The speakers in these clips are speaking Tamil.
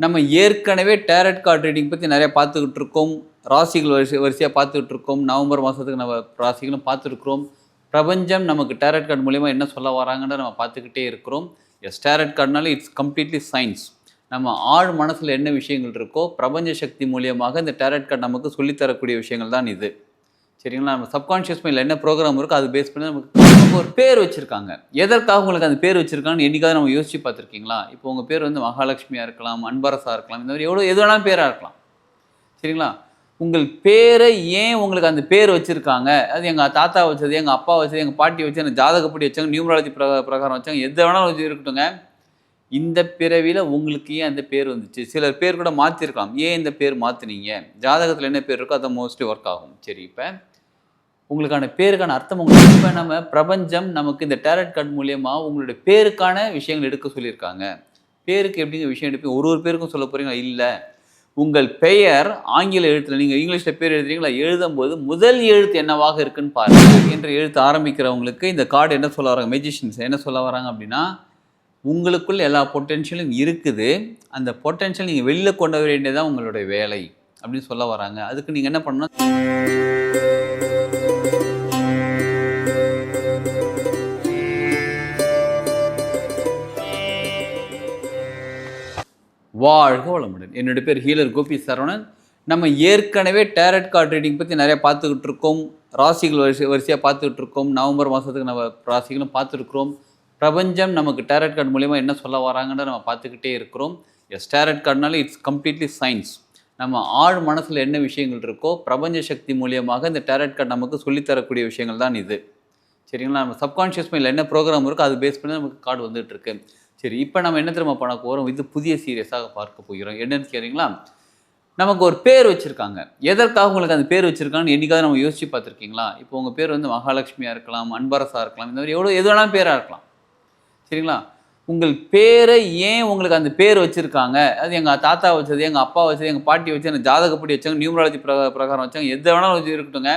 நம்ம ஏற்கனவே டேரட் கார்டு ரீடிங் பற்றி நிறையா பார்த்துக்கிட்டு இருக்கோம் ராசிகள் வரிசை வரிசையாக பார்த்துக்கிட்டு இருக்கோம் நவம்பர் மாதத்துக்கு நம்ம ராசிகளும் பார்த்துருக்குறோம். பிரபஞ்சம் நமக்கு டேரட் கார்டு மூலிமா என்ன சொல்ல வராங்கன்னு நம்ம பார்த்துக்கிட்டே இருக்கிறோம். எஸ் டேரட் கார்டுனால இட்ஸ் கம்ப்ளீட்லி சயின்ஸ் நம்ம ஆழ் மனசில் என்ன விஷயங்கள் இருக்கோ பிரபஞ்ச சக்தி மூலியமாக இந்த டேரட் கார்டு நமக்கு சொல்லித்தரக்கூடிய விஷயங்கள் தான் இது. சரிங்களா? நம்ம சப்கான்ஷியஸ் மைண்டில் என்ன ப்ரோக்ராம் இருக்கோ அது பேஸ் பண்ணி நமக்கு அவங்க ஒரு பேர் வச்சுருக்காங்க. எதற்காக உங்களுக்கு அந்த பேர் வச்சுருக்காங்கன்னு என்னைக்காவது நம்ம யோசிச்சு பார்த்துருக்கீங்களா? இப்போ உங்கள் பேர் வந்து மகாலட்சுமியாக இருக்கலாம் அன்பரசாக இருக்கலாம் இந்த மாதிரி எவ்வளோ எது வேணாலும் பேராக இருக்கலாம். சரிங்களா? உங்கள் பேரை ஏன் உங்களுக்கு அந்த பேர் வச்சுருக்காங்க? அது எங்கள் தாத்தா வச்சது எங்கள் அப்பா வச்சது எங்கள் பாட்டி வச்சு எனக்கு ஜாதகப்படி வச்சாங்க நியூமராலஜி பிரகாரம் வச்சாங்க எது வேணாலும் வச்சு இருக்கட்டுங்க இந்த பிறவியில் உங்களுக்கு ஏன் அந்த பேர் வந்துச்சு? சிலர் பேர் கூட மாற்றிருக்கலாம் ஏன் இந்த பேர் மாற்றினீங்க ஜாதகத்தில் என்ன பேர் இருக்கோ அதை மோஸ்ட்லி ஒர்க் ஆகும். சரி இப்போ உங்களுக்கான பேருக்கான அர்த்தம் உங்களுக்கு இப்போ நம்ம பிரபஞ்சம் நமக்கு இந்த டேரட் கார்டு மூலியமாக உங்களுடைய பேருக்கான விஷயங்கள் எடுக்க சொல்லியிருக்காங்க. பேருக்கு எப்படிங்க விஷயம் எடுப்பீங்க? ஒரு ஒரு பேருக்கும் சொல்ல போகிறீங்களா இல்லை. உங்கள் பெயர் ஆங்கில எழுத்தில் நீங்கள் இங்கிலீஷில் பேர் எழுதுறீங்களா? எழுதும்போது முதல் எழுத்து என்னவாக இருக்குன்னு பாருங்கள் என்ற எழுத்து ஆரம்பிக்கிறவங்களுக்கு இந்த கார்டு என்ன சொல்ல வராங்க? மெஜிஷியன்ஸ் என்ன சொல்ல வராங்க அப்படின்னா உங்களுக்குள்ள எல்லா பொட்டென்ஷியலும் இருக்குது. அந்த பொட்டென்ஷியல் நீங்கள் வெளியில் கொண்டு வர வேண்டியதான் உங்களுடைய வேலை அப்படின்னு சொல்ல வராங்க. அதுக்கு நீங்கள் என்ன பண்ணணும்? வாழ்க வளமுடன். என்னுடைய பேர் ஹீலர் கோபி சரவணன். நம்ம ஏற்கனவே டேரட் கார்டு ரீடிங் பற்றி நிறைய பார்த்துக்கிட்டு இருக்கோம். ராசிகள் வரிசை வரிசையாக பார்த்துக்கிட்டு இருக்கோம். நவம்பர் மாதத்துக்கு நம்ம ராசிகளும் பார்த்துருக்குறோம். பிரபஞ்சம் நமக்கு டேரட் கார்டு மூலிமா என்ன சொல்ல வராங்கன்னு நம்ம பார்த்துக்கிட்டே இருக்கிறோம். எஸ் டேரட் கார்டுனால இட்ஸ் கம்ப்ளீட்லி சயின்ஸ் நம்ம ஆழ் மனசில் என்ன விஷயங்கள் இருக்கோ பிரபஞ்ச சக்தி மூலியமாக இந்த டேரட் கார்டு நமக்கு சொல்லித்தரக்கூடிய விஷயங்கள் தான் இது. சரிங்களா? நம்ம சப்கான்ஷியஸ் மைண்டில் என்ன ப்ரோக்ராம் இருக்கோ அது பேஸ் பண்ணி நமக்கு கார்டு வந்துட்டு இருக்கு. சரி இப்போ நம்ம என்ன திரும்ப பண்ண போகிறோம் இது புதிய சீரியஸாக பார்க்க போகிறோம். என்னன்னு கேட்குறீங்களா நமக்கு ஒரு பேர் வச்சுருக்காங்க. எதற்காக உங்களுக்கு அந்த பேர் வச்சுருக்காங்கன்னு என்றைக்காவது நம்ம யோசிச்சு பார்த்துருக்கீங்களா? இப்போ உங்கள் பேர் வந்து மகாலட்சுமியாக இருக்கலாம் அன்பரசாக இருக்கலாம் இந்த மாதிரி எவ்வளோ எது வேணாலும் பேராக இருக்கலாம். சரிங்களா? உங்கள் பேரை ஏன் உங்களுக்கு அந்த பேர் வச்சுருக்காங்க? அது எங்கள் தாத்தா வச்சது எங்கள் அப்பா வச்சது எங்கள் பாட்டி வச்சு எனக்கு ஜாதகப்படி வச்சாங்க நியூமராலஜி பிரகாரம் வச்சாங்க எது வேணாலும் வச்சு இருக்கட்டுங்க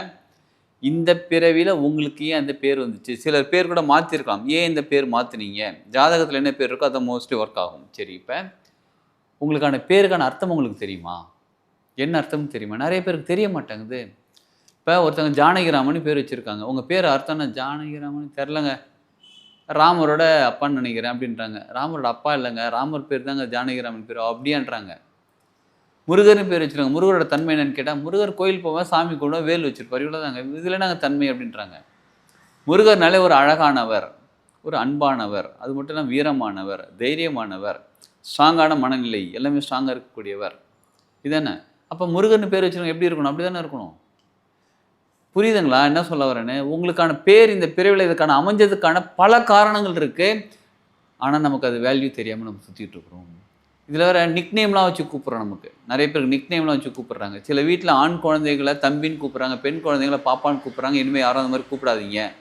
இந்த பிறவியில் உங்களுக்கு ஏன் அந்த பேர் வந்துச்சு? சிலர் பேர் கூட மாற்றிருக்கலாம் ஏன் இந்த பேர் மாற்றினீங்க ஜாதகத்தில் என்ன பேர் இருக்கோ அதை மோஸ்ட்லி ஒர்க் ஆகும். சரி இப்போ உங்களுக்கான பேருக்கான அர்த்தம் உங்களுக்கு தெரியுமா? என்ன அர்த்தம் தெரியுமா? நிறைய பேருக்கு தெரிய மாட்டேங்குது. இப்போ ஒருத்தவங்க ஜானகிராமன் பேர் வச்சுருக்காங்க. உங்கள் பேர் அர்த்தம்னா ஜானகிராமன் தெரிலங்க ராமரோட அப்பான்னு நினைக்கிறேன் அப்படின்றாங்க. ராமரோட அப்பா இல்லைங்க. ராமர் பேர் தாங்க ஜானகிராமன் பேர். அப்படியான்றாங்க. முருகர்னு பேர் வச்சுருக்காங்க. முருகரோட தன்மை என்னன்னு கேட்டால் முருகர் கோயில் போவேன் சாமி கூடுவோம் வேல் வச்சிருப்பார். இவ்வளோ தாங்க இதில் நாங்கள் தன்மை அப்படின்றாங்க. முருகர்னாலே ஒரு அழகானவர் ஒரு அன்பானவர் அது மட்டும் இல்லாமல் வீரமானவர் தைரியமானவர் ஸ்ட்ராங்கான மனநிலை எல்லாமே ஸ்ட்ராங்காக இருக்கக்கூடியவர். இதானே அப்போ முருகர்னு பேர் வச்சுருக்காங்க எப்படி இருக்கணும்? அப்படி தானே இருக்கணும்? புரியுதுங்களா? என்ன சொல்ல வரேன்னு? உங்களுக்கான பேர் இந்த பிறவில இதுக்கான அமைஞ்சதுக்கான பல காரணங்கள் இருக்குது ஆனால் நமக்கு அது வேல்யூ தெரியாமல் நம்ம சுற்றிட்டு இருக்கிறோம். இதில் வேற நிக்நேம்லாம் வச்சு கூப்பிட்றோம் நமக்கு. நிறைய பேருக்கு நிக்நேம்லாம் வச்சு கூப்பிட்றாங்க. சில வீட்டில் ஆண் குழந்தைகளை தம்பின்னு கூப்பிட்றாங்க பெண் குழந்தைங்கள பாப்பான்னு கூப்பிட்றாங்க. இனிமேல் யாரும் அந்த மாதிரி கூப்பிடாதீங்க.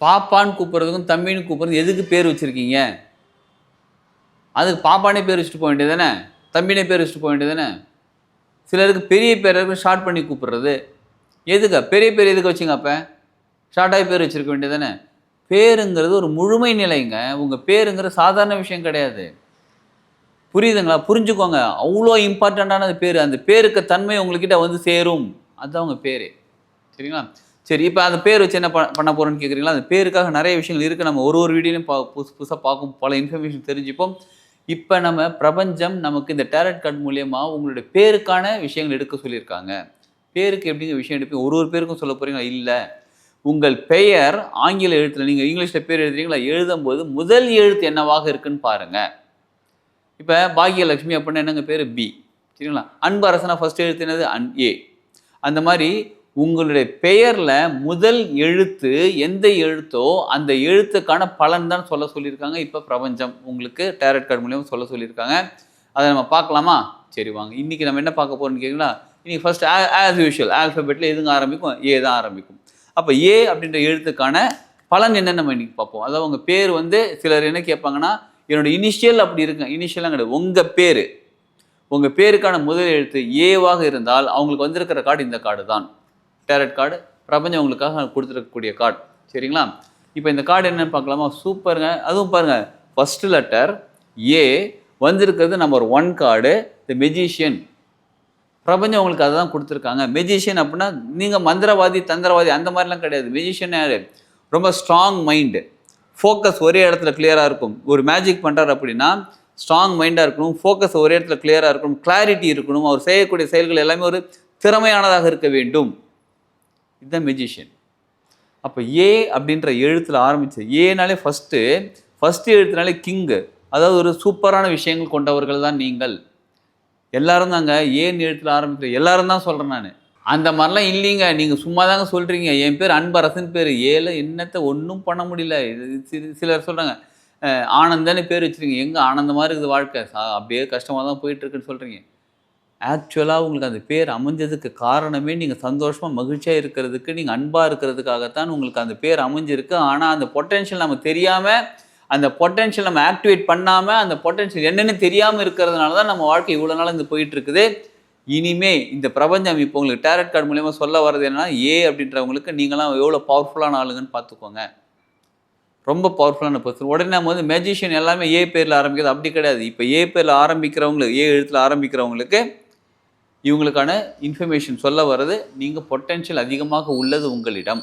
பாப்பான்னு கூப்பிட்றதுக்கும் தம்பின்னு கூப்பிட்றது எதுக்கு பேர் வச்சுருக்கீங்க? அதுக்கு பாப்பானே பேர் வச்சுட்டு போக வேண்டியது தானே தம்பினே பேர் வச்சுட்டு போக வேண்டியது தானே சிலருக்கு பெரிய பேர் ஷார்ட் பண்ணி கூப்பிட்றது. எதுக்கா? பெரிய பேர் எதுக்கு வச்சுங்க அப்போ? ஷார்ட்டாகி பேர் வச்சிருக்க வேண்டியது தானே பேருங்கிறது ஒரு முழுமை நிலைங்க. உங்கள் பேருங்கிற சாதாரண விஷயம் கிடையாது. புரியுதுங்களா? புரிஞ்சுக்கோங்க. அவ்வளோ இம்பார்ட்டண்ட்டான பேர். அந்த பேருக்கு தன்மை உங்கள்கிட்ட வந்து சேரும். அதுதான் உங்கள் பேர். சரிங்களா? சரி இப்போ அந்த பேர் வச்சு என்ன பண்ண போகிறோன்னு கேட்குறீங்களா அந்த பேருக்காக நிறைய விஷயங்கள் இருக்குது நம்ம ஒரு ஒரு வீடியோலையும் பா புதுசு புதுசாக பார்க்கும் பல இன்ஃபர்மேஷன் தெரிஞ்சுப்போம். இப்போ நம்ம பிரபஞ்சம் நமக்கு இந்த டேரட் கார்டு மூலியமா உங்களுடைய பேருக்கான விஷயங்கள் எடுக்க சொல்லியிருக்காங்க. பேருக்கு எப்படிங்க விஷயம் எடுப்பீங்க? ஒரு ஒரு பேருக்கும் சொல்ல போகிறீங்களா இல்லை. உங்கள் பெயர் ஆங்கில எழுத்தில் நீங்கள் இங்கிலீஷில் பேர் எழுதுறீங்களா? எழுதும்போது முதல் எழுத்து என்னவாக இருக்குன்னு பாருங்கள் இப்போ பாக்கியலட்சுமி அப்படின்னா என்னங்க பேர்? பி சரிங்களா? அன்பு ஃபஸ்ட் ஃபர்ஸ்ட் எழுத்து அன் ஏ அந்த மாதிரி உங்களுடைய பெயரில் முதல் எழுத்து எந்த எழுத்தோ அந்த எழுத்துக்கான பலன் தான் சொல்ல சொல்லியிருக்காங்க. இப்போ பிரபஞ்சம் உங்களுக்கு டேரட் கார்டு மூலியமாக சொல்ல சொல்லியிருக்காங்க. அதை நம்ம பார்க்கலாமா? சரி வாங்க. இன்றைக்கி நம்ம என்ன பார்க்க போகிறோம்னு கேட்குங்களா இன்றைக்கி ஃபர்ஸ்ட் ஆஸ் யூஷுவல் ஆல்ஃபபெட்டில் எதுங்க ஆரம்பிக்கும்? ஏ தான் ஆரம்பிக்கும். அப்போ ஏ அப்படின்ற எழுத்துக்கான பலன் என்னென்னு நம்ம இன்றைக்கி பார்ப்போம். அதாவது உங்கள் பேர் வந்து சிலர் என்ன கேட்பாங்கன்னா என்னோட இனிஷியல் அப்படி இருக்கு. இனிஷியலாக கிடையாது. உங்கள் பேர். உங்கள் பேருக்கான முதல் எழுத்து ஏவாக இருந்தால் அவங்களுக்கு வந்திருக்கிற கார்டு இந்த கார்டு தான். டேரட் கார்டு பிரபஞ்சம் உங்களுக்காக கொடுத்துருக்கக்கூடிய கார்டு சரிங்களா? இப்போ இந்த கார்டு என்னென்னு பார்க்கலாமா? சூப்பருங்க அதுவும் பாருங்கள் ஃபஸ்ட்டு லெட்டர் ஏ வந்திருக்கிறது number one card the magician பிரபஞ்சம் உங்களுக்கு அதை தான் கொடுத்துருக்காங்க. மெஜிஷியன் அப்படின்னா நீங்கள் மந்திரவாதி தந்திரவாதி அந்த மாதிரிலாம் கிடையாது. மெஜிஷியன் யார்? ரொம்ப ஸ்ட்ராங் மைண்டு ஃபோக்கஸ் ஒரே இடத்துல கிளியராக இருக்கும். ஒரு மேஜிக் பண்ணுறாரு அப்படின்னா ஸ்ட்ராங் மைண்டாக இருக்கணும் ஃபோக்கஸ் ஒரே இடத்துல கிளியராக இருக்கணும் கிளாரிட்டி இருக்கணும் அவர் செய்யக்கூடிய செயல்கள் எல்லாமே ஒரு திறமையானதாக இருக்க வேண்டும். இதுதான் மெஜிஷியன் அப்போ ஏ அப்படின்ற எழுத்தில் ஆரம்பித்தது ஏனாலே ஃபஸ்ட்டு ஃபஸ்ட்டு எழுத்துனாலே கிங்கு அதாவது ஒரு சூப்பரான விஷயங்கள் கொண்டவர்கள் தான் நீங்கள். எல்லாரும் தாங்க ஏன் எழுத்தில் ஆரம்பிக்கிற எல்லாரும் தான் சொல்கிறேன் நான். அந்த மாதிரிலாம் இல்லைங்க. நீங்கள் சும்மா தாங்க சொல்கிறீங்க என் பேர் அன்பரசன் பேர் ஏழை என்னத்தை ஒன்றும் பண்ண முடியல. இது சிலர் சொல்கிறாங்க ஆனந்தன்னு பேர் வச்சுருங்க எங்கே ஆனந்தமாக இருக்குது வாழ்க்கை? சா- அப்படியே கஷ்டமாக தான் போயிட்டுருக்குன்னு சொல்கிறீங்க ஆக்சுவலாக உங்களுக்கு அந்த பேர் அமைஞ்சதுக்கு காரணமே நீங்கள் சந்தோஷமாக மகிழ்ச்சியாக இருக்கிறதுக்கு நீங்கள் அன்பாக இருக்கிறதுக்காகத்தான் உங்களுக்கு அந்த பேர் அமைஞ்சிருக்கு. ஆனால் அந்த பொட்டென்ஷியல் நம்ம தெரியாமல் அந்த பொட்டென்ஷியல் நம்ம ஆக்டிவேட் பண்ணாமல் அந்த பொட்டென்ஷியல் என்னென்னு தெரியாமல் இருக்கிறதுனால தான் நம்ம வாழ்க்கை இவ்வளோ நாள் இந்த போயிட்டுருக்குது. இனிமே இந்த பிரபஞ்சம் இப்போ உங்களுக்கு டேரட் கார்டு மூலயமா சொல்ல வர்றது என்னன்னா ஏ அப்படின்றவங்களுக்கு நீங்களாம் எவ்வளோ பவர்ஃபுல்லான ஆளுங்கன்னு பார்த்துக்கோங்க. ரொம்ப பவர்ஃபுல்லான பர்சன் உடனே நம்ம வந்து மேஜிஷியன் எல்லாமே ஏ பேரில் ஆரம்பிக்கிறது அப்படி கிடையாது. இப்போ ஏ பேரில் ஆரம்பிக்கிறவங்களுக்கு ஏ எழுத்தில் ஆரம்பிக்கிறவங்களுக்கு இவங்களுக்கான இன்ஃபர்மேஷன் சொல்ல வர்றது நீங்கள் பொட்டென்ஷியல் அதிகமாக உள்ளது உங்களிடம்.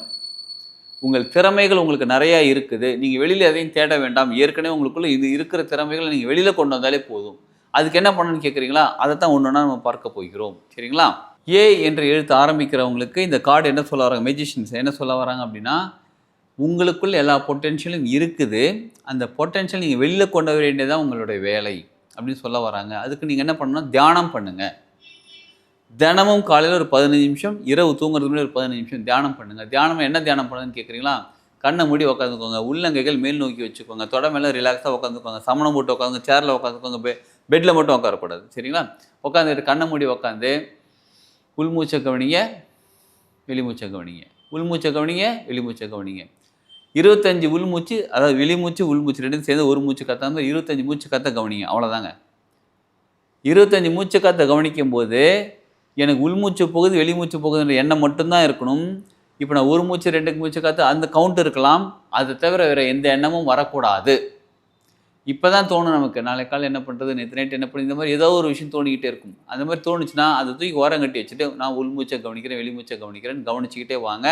உங்கள் திறமைகள் உங்களுக்கு நிறையா இருக்குது. நீங்கள் வெளியில் எதையும் தேட வேண்டாம். ஏற்கனவே உங்களுக்குள்ளே இது இருக்கிற திறமைகளை நீங்கள் வெளியில் கொண்டு வந்தாலே போதும். அதுக்கு என்ன பண்ணணும்னு கேட்குறீங்களா அதை தான் ஒன்று நம்ம பார்க்க போகிறோம். சரிங்களா? ஏ என்ற எழுத்து ஆரம்பிக்கிறவங்களுக்கு இந்த கார்டு என்ன சொல்ல வராங்க? மெஜிஷியன்ஸ் என்ன சொல்ல வராங்க அப்படின்னா உங்களுக்குள்ள எல்லா பொட்டென்ஷியலும் இருக்குது. அந்த பொட்டென்ஷியல் நீங்கள் வெளியில் கொண்டு வர வேண்டியதான் உங்களுடைய வேலை அப்படின்னு சொல்ல வராங்க. அதுக்கு நீங்கள் என்ன பண்ணணும்? தியானம் பண்ணுங்கள் தினமும் காலையில் ஒரு பதினஞ்சு நிமிஷம் இரவு தூங்குறதுக்கு முன்னாடி ஒரு பதினஞ்சு நிமிஷம் தியானம் பண்ணுங்கள் தியானம் என்ன தியானம் பண்ணுதுன்னு கேட்குறீங்களா கண்ணை மூடி உட்காந்துக்கோங்க உள்ளங்கைகள் மேல் நோக்கி வச்சுக்கோங்க. தொட மேலே ரிலாக்ஸாக உட்காந்துக்கோங்க சமணம் போட்டு உட்காந்து சேரில் உட்காந்துக்கோங்க பெட்டில் மட்டும் உட்காரக்கூடாது சரிங்களா? உட்காந்துட்டு கண்ணை மூடி உட்காந்து உள்மூச்சை கவனிங்க வெளிமூச்சை கவனிங்க. உள்மூச்சை கவனிங்க வெளிமூச்சை கவனிங்க. இருபத்தஞ்சு உள்மூச்சு அதாவது வெளிமூச்சு உள்மூச்சு ரெண்டும் சேர்ந்து ஒரு மூச்சு கத்தாமல் மாதிரி இருபத்தஞ்சு மூச்சு கத்த கவனிங்க அவ்வளோதாங்க இருபத்தஞ்சு மூச்சு காற்றை கவனிக்கும் போது எனக்கு உள்மூச்சு போகுது வெளிமூச்சு போகுதுன்ற எண்ணம் மட்டும்தான் இருக்கணும். இப்போ நான் ஒரு மூச்சு ரெண்டு மூச்சு காற்று அந்த கவுண்ட் இருக்கலாம். அதை தவிர வேறு எந்த எண்ணமும் வரக்கூடாது. இப்போ தான் தோணும் நமக்கு. நாளை காலை என்ன பண்ணுறது நேற்று நைட் என்ன பண்ணி இந்த மாதிரி ஏதோ ஒரு விஷயம் தோணிக்கிட்டே இருக்கும். அந்த மாதிரி தோணுச்சுன்னா அதை தூக்கி ஓரம் கட்டி வச்சுட்டு நான் உள்மூச்சை கவனிக்கிறேன் வெளிமூச்சை கவனிக்கிறேன்னு கவனிச்சுக்கிட்டே வாங்க.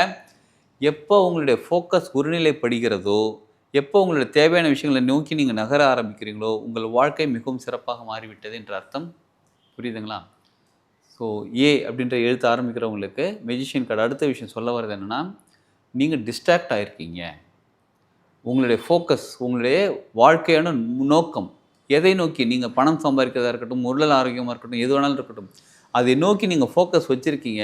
எப்போ உங்களுடைய ஃபோக்கஸ் ஒருநிலைப்படுகிறதோ எப்போ உங்களுடைய தேவையான விஷயங்களை நோக்கி நீங்கள் நகர ஆரம்பிக்கிறீங்களோ உங்கள் வாழ்க்கை மிகவும் சிறப்பாக மாறிவிட்டது என்ற அர்த்தம். புரியுதுங்களா? ஸோ ஏ அப்படின்ற எழுத்து ஆரம்பிக்கிறவங்களுக்கு மெஜிஷியன் கார்டு அடுத்த விஷயம் சொல்ல வர்றது என்னென்னா நீங்கள் டிஸ்ட்ராக்ட் ஆகிருக்கீங்க உங்களுடைய ஃபோக்கஸ் உங்களுடைய வாழ்க்கையான நோக்கம் எதை நோக்கி? நீங்கள் பணம் சம்பாதிக்கிறதா இருக்கட்டும் உடல் ஆரோக்கியமாக இருக்கட்டும் எது வேணாலும் இருக்கட்டும் அதை நோக்கி நீங்கள் ஃபோக்கஸ் வச்சுருக்கீங்க.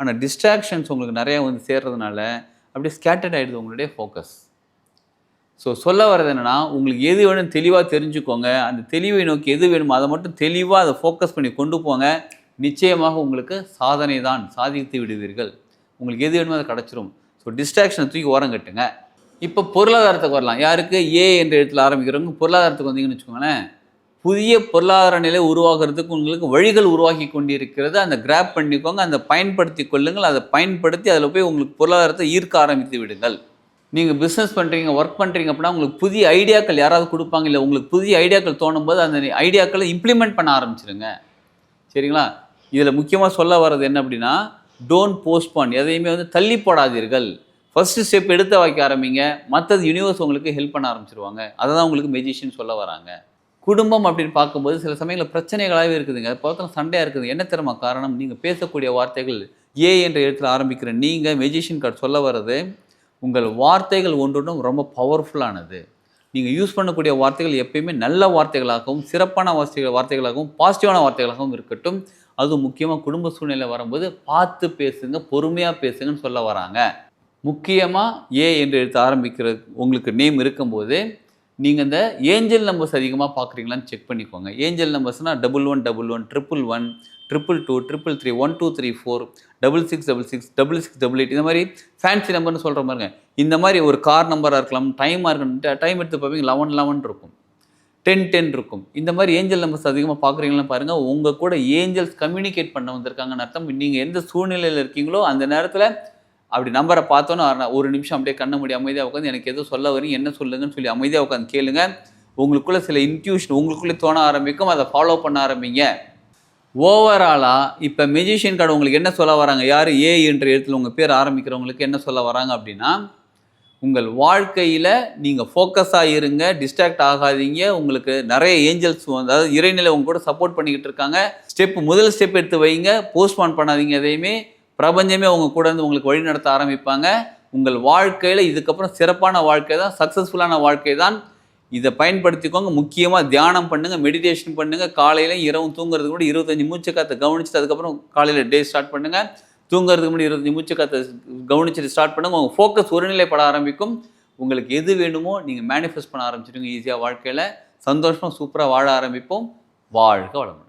ஆனால் டிஸ்ட்ராக்ஷன்ஸ் உங்களுக்கு நிறையா வந்து சேர்றதுனால அப்படியே ஸ்கேட்டர்ட் ஆகிடுது உங்களுடைய ஃபோக்கஸ் ஸோ சொல்ல வர்றது என்னென்னா உங்களுக்கு எது வேணும் தெளிவாக தெரிஞ்சுக்கோங்க. அந்த தெளிவை நோக்கி எது வேணுமோ அதை மட்டும் தெளிவாக அதை ஃபோக்கஸ் பண்ணி கொண்டு போங்க. நிச்சயமாக உங்களுக்கு சாதனை தான் சாதித்து விடுவீர்கள். உங்களுக்கு எது வேணுமோ அதை கிடச்சிரும். ஸோ டிஸ்ட்ராக்ஷனை தூக்கி ஓரம் கட்டுங்க. இப்போ பொருளாதாரத்துக்கு வரலாம். யாருக்கு? ஏ என்ற எழுத்தில் ஆரம்பிக்கிறவங்க பொருளாதாரத்துக்கு வந்தீங்கன்னு வச்சுக்கோங்களேன். புதிய பொருளாதார நிலை உருவாகிறதுக்கு உங்களுக்கு வழிகள் உருவாக்கி கொண்டிருக்கிறது அந்த கிராப் பண்ணிக்கோங்க. அந்த பயன்படுத்தி கொள்ளுங்கள். அதை பயன்படுத்தி அதில் போய் உங்களுக்கு பொருளாதாரத்தை ஈர்க்க ஆரம்பித்து விடுங்கள். நீங்கள் பிஸ்னஸ் பண்ணுறீங்க ஒர்க் பண்ணுறீங்க அப்படின்னா உங்களுக்கு புதிய ஐடியாக்கள் யாராவது கொடுப்பாங்க? இல்லை உங்களுக்கு புதிய ஐடியாக்கள் தோணும் போது அந்த ஐடியாக்களை இம்ப்ளிமெண்ட் பண்ண ஆரம்பிச்சிருங்க. சரிங்களா? இதில் முக்கியமாக சொல்ல வர்றது என்ன அப்படின்னா டோன்ட் போஸ்ட்போன் எதையுமே வந்து தள்ளி போடாதீர்கள். ஃபஸ்ட்டு ஸ்டெப் எடுத்து வைக்க ஆரம்பிங்க. மற்றது யூனிவர்ஸ் உங்களுக்கு ஹெல்ப் பண்ண ஆரம்பிச்சிருவாங்க. அதை தான் உங்களுக்கு மெஜிஷியன் சொல்ல வராங்க. குடும்பம் அப்படின்னு பார்க்கும்போது சில சமயங்களில் பிரச்சனைகளாகவே இருக்குதுங்க. அது பக்கத்தில் சண்டையாக இருக்குது. என்ன திறமை காரணம்? நீங்கள் பேசக்கூடிய வார்த்தைகள் ஏ என்ற இடத்துல ஆரம்பிக்கிற நீங்கள் மெஜிஷியன் கார்டு சொல்ல வர்றது உங்கள் வார்த்தைகள் ஒன்றொன்றும் ரொம்ப பவர்ஃபுல்லானது நீங்கள் யூஸ் பண்ணக்கூடிய வார்த்தைகள் எப்பயுமே நல்ல வார்த்தைகளாகவும் சிறப்பான வார்த்தைகள் வார்த்தைகளாகவும் பாசிட்டிவான வார்த்தைகளாகவும் இருக்கட்டும். அதுவும் முக்கியமாக குடும்ப சூழ்நிலை வரும்போது பார்த்து பேசுங்க பொறுமையாக பேசுங்கன்னு சொல்ல வராங்க. முக்கியமாக ஏ என்று எழுத்து ஆரம்பிக்கிற உங்களுக்கு நேம் இருக்கும்போது நீங்கள் இந்த ஏஞ்சல் நம்பர்ஸ் அதிகமாக பார்க்குறீங்களான்னு செக் பண்ணிக்கோங்க. Angel நம்பர்ஸ்னால் double one double one triple one triple two triple three one two three four double six double six double six double eight இந்த மாதிரி ஃபேன்சி நம்பர்னு சொல்கிற மாதிரிங்க இந்த மாதிரி ஒரு கார் நம்பராக இருக்கலாம் டைமாக இருக்கணும் டைம் எடுத்து பார்ப்பீங்க லெவன் லெவன் இருக்கும். டென் டென் இருக்கும். இந்த மாதிரி ஏஞ்சல் நம்பர்ஸ் அதிகமாக பார்க்குறீங்களான்னு பாருங்கள் உங்கள் கூட ஏஞ்சல்ஸ் கம்யூனிகேட் பண்ண வந்திருக்காங்கன்னு அர்த்தம். நீங்கள் எந்த சூழ்நிலையில் இருக்கீங்களோ அந்த நேரத்தில் அப்படி நம்பரை பார்த்தோன்னே ஒரு நிமிஷம் அப்படியே கண்ண மூடி அமைதியாக உட்காந்து எனக்கு எதுவும் சொல்ல வரீங்க என்ன சொல்லுங்கன்னு சொல்லி அமைதியாக உட்காந்து கேளுங்க. உங்களுக்குள்ள சில இன்ட்யூஷன் உங்களுக்குள்ளே தோண ஆரம்பிக்கும் அதை ஃபாலோ பண்ண ஆரம்பிங்க. ஓவராலாக இப்போ மெஜிஷியன் கார்டு உங்களுக்கு என்ன சொல்ல வராங்க? யார்? ஏ என்ற இடத்துல உங்கள் பேர் ஆரம்பிக்கிறவங்களுக்கு என்ன சொல்ல வராங்க அப்படின்னா உங்கள் வாழ்க்கையில் நீங்கள் ஃபோக்கஸாக இருங்க டிஸ்ட்ராக்ட் ஆகாதீங்க. உங்களுக்கு நிறைய ஏஞ்சல்ஸ் அதாவது இறைநிலை உங்க கூட சப்போர்ட் பண்ணிக்கிட்டு இருக்காங்க. ஸ்டெப் முதல் ஸ்டெப் எடுத்து வைங்க. போஸ்ட்பான் பண்ணாதீங்க எதையுமே. பிரபஞ்சமே அவங்க கூட இருந்து உங்களுக்கு வழி நடத்த ஆரம்பிப்பாங்க. உங்கள் வாழ்க்கையில் இதுக்கப்புறம் சிறப்பான வாழ்க்கை தான் சக்ஸஸ்ஃபுல்லான வாழ்க்கை தான். இதை பயன்படுத்திக்கோங்க. முக்கியமாக தியானம் பண்ணுங்கள் மெடிடேஷன் பண்ணுங்கள் காலையிலையும் இரவும் தூங்குறதுக்கு கூட இருபத்தஞ்சி மூச்சு காற்றை கவனிச்சுட்டு அதுக்கப்புறம் காலையில் டே ஸ்டார்ட் பண்ணுங்கள் தூங்குறதுக்கு முன்னாடி இருபத்தஞ்சி மூச்சு காற்றை கவனிச்சுட்டு ஸ்டார்ட் பண்ணுங்கள் உங்கள் ஃபோக்கஸ் ஒருநிலைப்பட ஆரம்பிக்கும். உங்களுக்கு எது வேணுமோ நீங்கள் மேனிஃபெஸ்ட் பண்ண ஆரம்பிச்சிடுங்க ஈஸியாக வாழ்க்கையில். சந்தோஷமாக சூப்பராக வாழ ஆரம்பிப்போம். வாழ்க வளமுடன்.